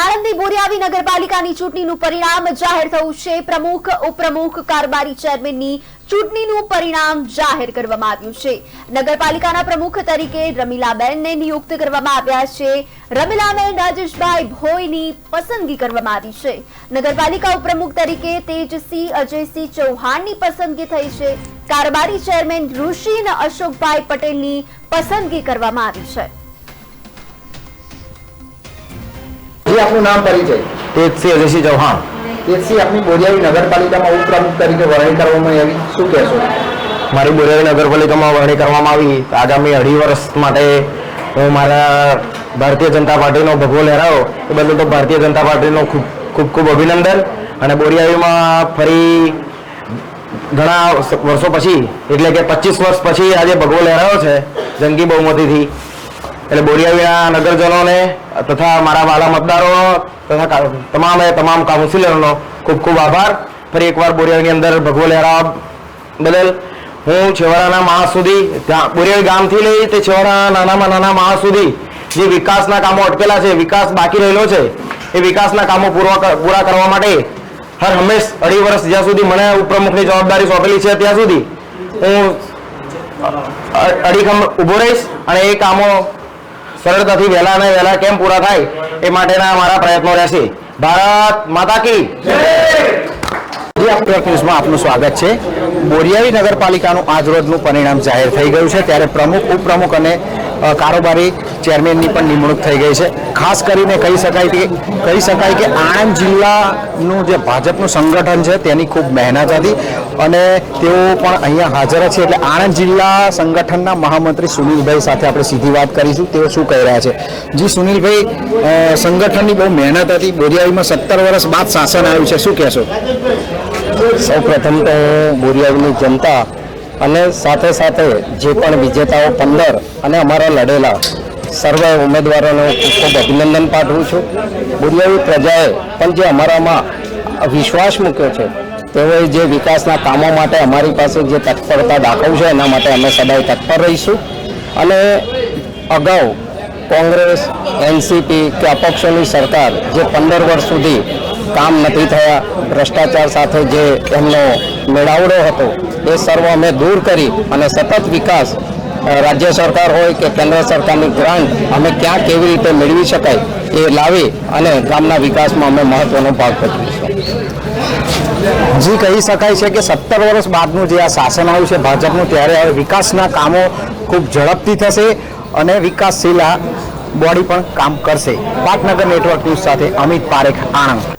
આણંદની બોરિયાવી નગરપાલિકાની ચૂંટણીનું પરિણામ જાહેર થયું છે. પ્રમુખ, ઉપપ્રમુખ, કારોબારી ચેરમેનની ચૂંટણીનું પરિણામ જાહેર કરવામાં આવ્યું છે. નગરપાલિકાના પ્રમુખ તરીકે રમીલાબેનને નિયુક્ત કરવામાં આવ્યા છે. રમીલાબેન રાજેશભાઈ ભોયની પસંદગી કરવામાં આવી છે. નગરપાલિકા ઉપપ્રમુખ તરીકે તેજસિંહ અજયસિંહ ચૌહાણની પસંદગી થઈ છે. કારોબારી ચેરમેન ઋષિન અશોકભાઈ પટેલની પસંદગી કરવામાં આવી છે. જી આપનું નામ પરિચય તેજસિંહ અજયસિંહ ચૌહાણ. તેજસિંહ આપની બોરિયાવી નગરપાલિકામાં ઉપપ્રમુખ તરીકે વરણી કરવામાં આવી. શું કહેશો? મારી બોરિયાવી નગરપાલિકામાં વરણી કરવામાં આવી. આગામી અઢી વર્ષ માટે હું મારા ભારતીય જનતા પાર્ટીનો ભગવો લહેરાયો. એ બદલ તો ભારતીય જનતા પાર્ટીનો ખૂબ ખૂબ ખૂબ અભિનંદન. અને બોરિયાવીમાં ફરી ઘણા વર્ષો પછી એટલે કે પચીસ વર્ષ પછી આજે ભગવો લહેરાયો છે જંગી બહુમતીથી. એટલે બોરિયાવીના નગરજનોને તથા મારા વાલા મતદારો તથા તમામે તમામ કાઉન્સિલરનો ખૂબ ખૂબ આભાર. ફરી એકવાર બોરિયાવીની અંદર ભગવો લહેરાવા બદલ. હું છેવાડાના માણસ સુધી બોરિયાવી ગામથી લઈ તે છેવાડાના નાનામાં નાના માણસ સુધી જે વિકાસના કામો અટકેલા છે, વિકાસ બાકી રહેલો છે, એ વિકાસના કામો પૂરા પૂરા કરવા માટે હર હંમેશ અઢી વર્ષ જ્યાં સુધી મને ઉપપ્રમુખની જવાબદારી સોંપેલી છે ત્યાં સુધી હું અ- અડીખમ ઊભો રહીશ અને એ કામો સરળતાથી વહેલા અને વહેલા કેમ પૂરા થાય એ માટેના મારા પ્રયત્નો રહેશે. ભારત માતા કી ન્યૂઝમાં આપનું સ્વાગત છે. બોરિયાવી નગરપાલિકાનું આજ રોજનું પરિણામ જાહેર થઈ ગયું છે. ત્યારે પ્રમુખ, ઉપપ્રમુખ અને કારોબારી ચેરમેનની પણ નિમણૂક થઈ ગઈ છે. ખાસ કરીને કહી શકાય કે કહી શકાય કે આણંદ જિલ્લાનું જે ભાજપનું સંગઠન છે, તેની ખૂબ મહેનત હતી અને તેઓ પણ અહીંયા હાજર છે. એટલે આણંદ જિલ્લા સંગઠનના મહામંત્રી સુનિલભાઈ સાથે આપણે સીધી વાત કરીશું. તેઓ શું કહી રહ્યા છે? જી, સુનિલભાઈ સંગઠનની બહુ મહેનત હતી. બોરિયાવીમાં સત્તર વર્ષ બાદ શાસન આવ્યું છે. શું કહેશો? સૌ પ્રથમ તો બોરિયાવીની જનતા અને સાથે સાથે જે પણ વિજેતાઓ પંદર અને અમારા લડેલા સર્વ ઉમેદવારોને હું ખૂબ અભિનંદન પાઠવું છું. બોરિયાવી પ્રજાએ પણ જે અમારામાં વિશ્વાસ મૂક્યો છે, તેઓએ જે વિકાસના કામો માટે અમારી પાસે જે તત્પરતા દાખવશે એના માટે અમે સદાય તત્પર રહીશું. અને અગાઉ કોંગ્રેસ, એનસીપી કે અપક્ષોની સરકાર જે પંદર વર્ષ સુધી કામ નથી થયા, ભ્રષ્ટાચાર સાથે જે એમનો મેળાવડો હતો, એ સર્વ અમે દૂર કરી અને સતત વિકાસ રાજ્ય સરકાર હોય કે કેન્દ્ર સરકારની ગ્રાન્ટ અમે ક્યાં કેવી રીતે મેળવી શકાય એ લાવી અને ગામના વિકાસમાં અમે મહત્વનો ભાગ ભજવીશું. હજી કહી શકાય છે કે સત્તર વર્ષ બાદનું જે આ શાસન આવ્યું છે ભાજપનું, ત્યારે હવે વિકાસના કામો ખૂબ ઝડપથી થશે અને વિકાસશીલ બોડી પણ કામ કરશે. પાટનગર નેટવર્ક ન્યૂઝ સાથે અમિત પારેખ આણંદ.